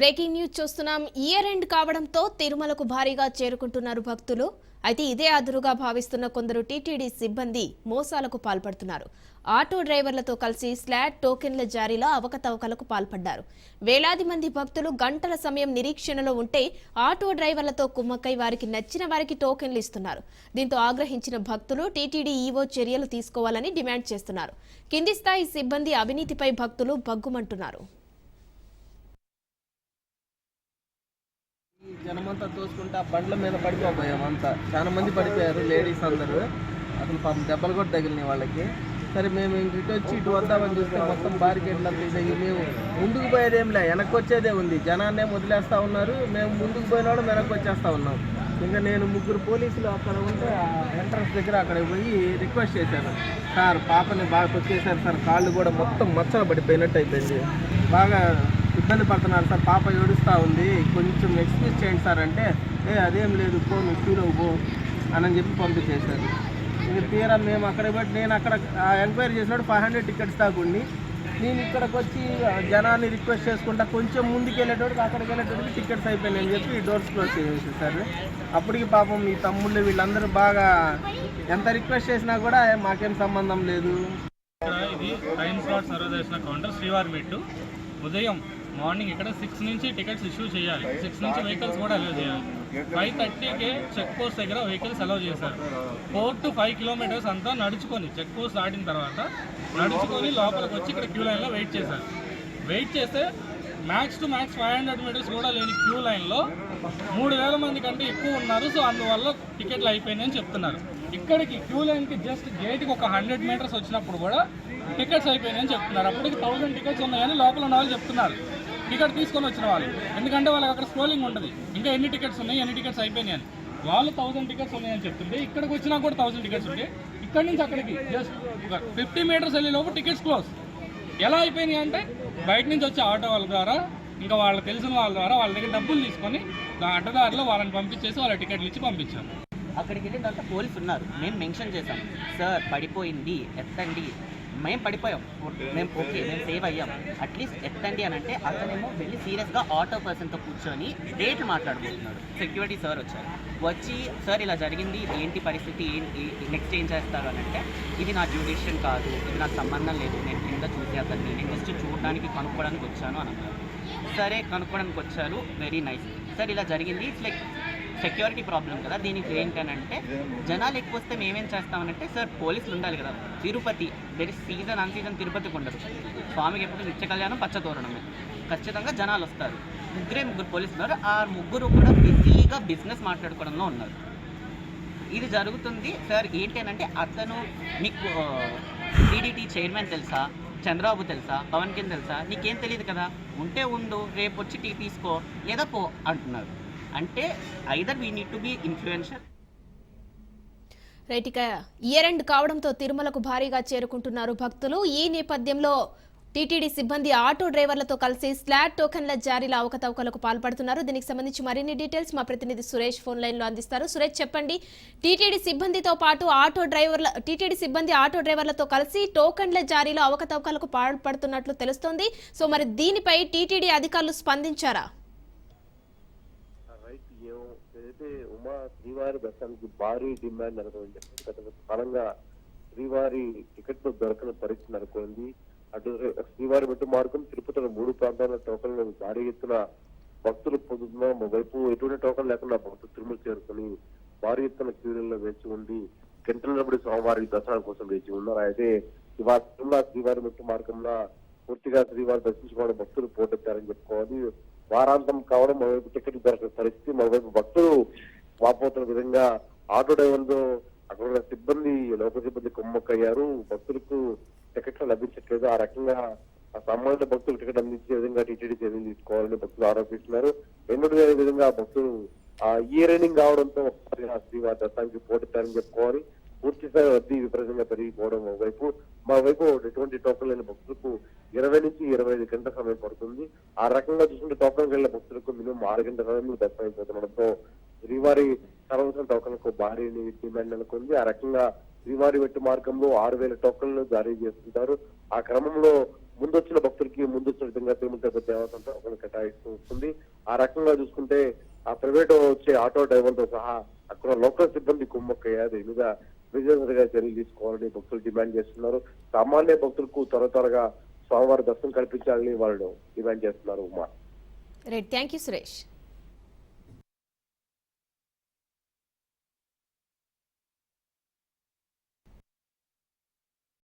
Breaking news చూస్తున్నాం. Year end కావడంతో తిరుమలకు భారీగా చేరుకుంటున్నారు భక్తులు. అయితే ఇదే అదురుగా భావిస్తున్న కొందరు టీటీడీ సిబ్బంది మోసాలకు పాల్పడుతున్నారు. ఆటో డ్రైవర్లతో కలిసి స్లాట్ టోకెన్ల జారీలో అవకతవకలకు పాల్పడ్డారు. వేలాది మంది భక్తులు గంటల సమయం నిరీక్షణలో ఉంటే ఆటో డ్రైవర్లతో కుమ్మక్కై వారికి నచ్చిన వారికి టోకెన్లు ఇస్తున్నారు. దీంతో ఆగ్రహించిన భక్తులు టీటీడీ ఈవో చర్యలు తీసుకోవాలని డిమాండ్ చేస్తున్నారు. కింది స్థాయి సిబ్బంది అవినీతిపై భక్తులు బగ్గుమంటున్నారు ఈ జనమంతా తోసుకుంటే ఆ బండ్ల మీద పడిపోయాం అంతా చాలా మంది పడిపోయారు లేడీస్ అందరూ. అసలు పాపం దెబ్బలు కూడా తగిలినాయి వాళ్ళకి. సరే మేము ఇంక ఇటు వచ్చి ఇటు వద్దామని చూస్తే మొత్తం బారికేట్లు అంతా మేము ముందుకు పోయేదేం లే వెనక్కి వచ్చేదే ఉంది. జనాన్నే వదిలేస్తూ ఉన్నారు. మేము ముందుకు పోయినాడు వెనక్కి వచ్చేస్తూ ఉన్నాం. ఇంకా నేను ముగ్గురు పోలీసులు అక్కడ ఉంటే ఆ ఎంట్రన్స్ దగ్గర అక్కడ పోయి రిక్వెస్ట్ చేశాను. సార్ పాపని బాగా వచ్చేసారు సార్. కాళ్ళు కూడా మొత్తం మచ్చలు పడిపోయినట్టు అయిపోయింది. బాగా ఇబ్బంది పడుతున్నారు సార్. పాప ఏడుస్తూ ఉంది. కొంచెం ఎక్స్క్యూజ్ చేయండి సార్ అంటే ఏ అదేం లేదు పో నువ్వు క్యూలో పో అని చెప్పి పంపించేశారు. ఇది తీరా మేము అక్కడ బట్టి నేను అక్కడ ఎంక్వైరీ చేసినప్పుడు ఫైవ్ హండ్రెడ్ టికెట్స్ దాకుండి నేను ఇక్కడికి వచ్చి జనాన్ని రిక్వెస్ట్ చేసుకుంటా కొంచెం ముందుకు వెళ్ళేటోడికి అక్కడికి వెళ్ళేటోడికి టికెట్స్ అయిపోయినాయి అని చెప్పి డోర్స్ క్లోజ్ చేసేసారు అప్పటికి పాపం మీ తమ్ముళ్ళు వీళ్ళందరూ బాగా ఎంత రిక్వెస్ట్ చేసినా కూడా మాకేం సంబంధం లేదు. ఇది టైమ్ స్లాట్ సర్వ్ చేసిన కౌంటర్ శ్రీవారి మెట్టు. ఉదయం మార్నింగ్ ఇక్కడ సిక్స్ నుంచి టికెట్స్ ఇష్యూ చేయాలి. సిక్స్ నుంచి వెహికల్స్ కూడా అలౌ చేయాలి. ఫైవ్ థర్టీకి చెక్ పోస్ట్ దగ్గర వెహికల్స్ అలౌ చేశారు. ఫోర్ టు ఫైవ్ కిలోమీటర్స్ అంతా నడుచుకొని చెక్ పోస్ట్ దాటిన తర్వాత నడుచుకొని లోపలికి వచ్చి ఇక్కడ క్యూ లైన్లో వెయిట్ చేశారు. వెయిట్ చేస్తే max to max five hundred metres కూడా లేని క్యూ లైన్లో మూడు వేల మంది కంటే ఎక్కువ ఉన్నారు. సో అందువల్ల టికెట్లు అయిపోయినాయని చెప్తున్నారు. ఇక్కడికి క్యూ లైన్కి జస్ట్ గేట్కి ఒక హండ్రెడ్ మీటర్స్ వచ్చినప్పుడు కూడా టికెట్స్ అయిపోయినాయని చెప్తున్నారు. అప్పటికి థౌసండ్ టికెట్స్ ఉన్నాయని లోపల ఉన్న వాళ్ళు చెప్తున్నారు. టికెట్ తీసుకొని వచ్చిన వాళ్ళు. ఎందుకంటే వాళ్ళకి అక్కడ స్క్రోలింగ్ ఉంటుంది. ఇంకా ఎన్ని టికెట్స్ ఉన్నాయి ఎన్ని టికెట్స్ అయిపోయినాయని వాళ్ళు థౌసండ్ టికెట్స్ ఉన్నాయని చెప్తుంటే ఇక్కడికి వచ్చినా కూడా థౌసండ్ టికెట్స్ ఉంటాయి ఇక్కడి నుంచి అక్కడికి జస్ట్ ఫిఫ్టీ మీటర్స్ వెళ్ళే లోపు టికెట్స్ క్లోజ్ ఎలా అయిపోయినాయి అంటే బయట నుంచి వచ్చే ఆటో వాళ్ళ ద్వారా ఇంకా వాళ్ళకి తెలిసిన వాళ్ళ ద్వారా వాళ్ళ దగ్గర డబ్బులు తీసుకొని అడ్డదారిలో వాళ్ళని పంపించేసి వాళ్ళ టికెట్లు ఇచ్చి పంపించారు. అక్కడికి వెళ్ళిన తర్వాత పోలీసు ఉన్నారు. మేము మెన్షన్ చేశాను. సార్ పడిపోయింది. ఎత్తండి. మేము పడిపోయాం. మేము ఓకే మేము సేవ్ అయ్యాం. అట్లీస్ట్ ఎత్తండి అని అంటే అతనేమో వెళ్ళి సీరియస్గా ఆటో పర్సన్తో కూర్చొని రేట్లు మాట్లాడుకుంటున్నాడు. సెక్యూరిటీ సార్ వచ్చారు. వచ్చి సార్ ఇలా జరిగింది. ఏంటి పరిస్థితి? ఏంటి నెక్స్ట్ ఏం చేస్తారు? అని అంటే ఇది నా జ్యూడిషన్ కాదు. ఇది నాకు సంబంధం లేదు. నేను కింద చూసి అతన్ని. నేను జస్ట్ చూడడానికి కనుక్కోవడానికి వచ్చాను అని అన్నారు. సరే కనుక్కోవడానికి వచ్చారు. వెరీ నైస్ సార్ ఇలా జరిగింది. ఇట్స్ లైక్ సెక్యూరిటీ ప్రాబ్లం కదా దీనికి ఏంటనంటే జనాలు ఎక్కువ వస్తే మేమేం చేస్తామనంటే సార్ పోలీసులు ఉండాలి కదా Tirupati there is season un season తిరుపతికి ఉండదు. స్వామికి ఎప్పుడు నిత్య కళ్యాణం పచ్చతోరణమే ఖచ్చితంగా జనాలు వస్తారు. ముగ్గురే ముగ్గురు పోలీసులు ఉన్నారు. ఆ ముగ్గురు కూడా బిజీగా బిజినెస్ మాట్లాడుకోవడంలో ఉన్నారు. ఇది జరుగుతుంది. సార్ ఏంటంటే అతను మీకు టీడీటీ చైర్మన్ తెలుసా? చంద్రబాబు తెలుసా? పవన్ కింద తెలుసా? నీకేం తెలియదు కదా? ఉంటే ఉండు రేపు వచ్చి టీ తీసుకో లేదా పో అంటున్నారు. అంటే either we need to be influential right ఇక ఇయర్ ఎండ్ కావడంతో తిరుమలకు భారీగా చేరుకుంటున్నారు భక్తులు. ఈ నేపథ్యంలో టీటీడీ సిబ్బంది ఆటో డ్రైవర్లతో కలిసి స్లాట్ టోకెన్ల జారీలో అవకతవకలకు పాల్పడుతున్నారు. దీనికి సంబంధించి మరిన్ని డీటెయిల్స్ మా ప్రతినిధి సురేష్ ఫోన్ లైన్లో అందిస్తారు. సురేష్ చెప్పండి. టీటీడీ సిబ్బందితో పాటు ఆటో డ్రైవర్ల టీటీడీ సిబ్బంది ఆటో డ్రైవర్లతో కలిసి టోకెన్ల జారీలో అవకతవకలకు పాల్పడుతున్నట్లు తెలుస్తోంది. సో మరి దీనిపై టీటీడీ అధికారులు స్పందించారా? ఉమా శ్రీవారి దర్శనానికి భారీ డిమాండ్ నెలకొంది గత కాలంగా శ్రీవారి టికెట్లు దొరకని పరిస్థితి నెలకొంది. అటు శ్రీవారి మెట్టు మార్గం తిరుపతిలో మూడు ప్రాంతాల టోకన్లు భారీ ఎత్తున భక్తులు పొందుతున్నాం. వైపు ఎటువంటి టోకన్ లేకుండా భక్తులు తిరుమల చేరుకొని భారీ ఎత్తున క్యూలలో వేచి ఉండి గంటలబడి స్వామివారి దర్శనం కోసం వేచి ఉన్నారు. అయితే ఇవాళ తిరుమల శ్రీవారి మెట్టు మార్గంలో పూర్తిగా శ్రీవారి దర్శించుకోవడం భక్తులు పోటెత్తారని చెప్పుకోవాలి. వారాంతం కావడం మరోవైపు టికెట్ దొరకని పరిస్థితి. మరోవైపు భక్తులు వాపోతున్న విధంగా ఆటో డ్రైవర్లు అక్కడ ఉన్న సిబ్బంది లోక సిబ్బంది కుమ్మక్కయ్యారు. భక్తులకు టికెట్లు లభించట్లేదు. ఆ రకంగా ఆ సామాన్య భక్తులు టికెట్ అందించే విధంగా టీటీడీ చర్యలు తీసుకోవాలని భక్తులు ఆరోపిస్తున్నారు. రెండోది విధంగా భక్తులు ఆ ఈ రైనింగ్ కావడంతో ఒకసారి శ్రీవారి దత్తానికి పోటెత్తారని చెప్పుకోవాలి. పూర్తి స్థాయి రద్దీ విపరీతంగా పెరిగిపోవడం ఒకవైపు. మరోవైపు ఎటువంటి టోకన్ లేని భక్తులకు ఇరవై నుంచి ఇరవై ఐదు గంటల సమయం పడుతుంది. ఆ రకంగా చూసుకుంటే టోకన్ వెళ్ళిన భక్తులకు మినిమం ఆరు గంటల సమయంలో దర్శనం అయిపోతుండడంతో శ్రీవారి సర్వసన టోకన్లకు భారీ డిమాండ్ నెలకొంది ఆ రకంగా శ్రీవారి వెట్టు మార్గంలో ఆరు వేల టోకన్లు జారీ చేస్తుంటారు. ఆ క్రమంలో ముందొచ్చిన భక్తులకి ముందొచ్చిన విధంగా తిరుమల తిరుపతి దేవస్థానం ఒక కేటాయిస్తూ వస్తుంది. ఆ రకంగా చూసుకుంటే ఆ ప్రైవేట్ వచ్చే ఆటో డ్రైవర్తో సహా అక్కడ లోకల్ సిబ్బంది కుమ్మక్కయ్యారు. విజయనగర్ విజయవంతంగా చర్యలు తీసుకోవాలని భక్తులు డిమాండ్ చేస్తున్నారు. సామాన్య భక్తులకు త్వర త్వరగా స్వామివారి దర్శనం కల్పించాలని వాళ్ళు డిమాండ్ చేస్తున్నారు Uma. Right thank you Suresh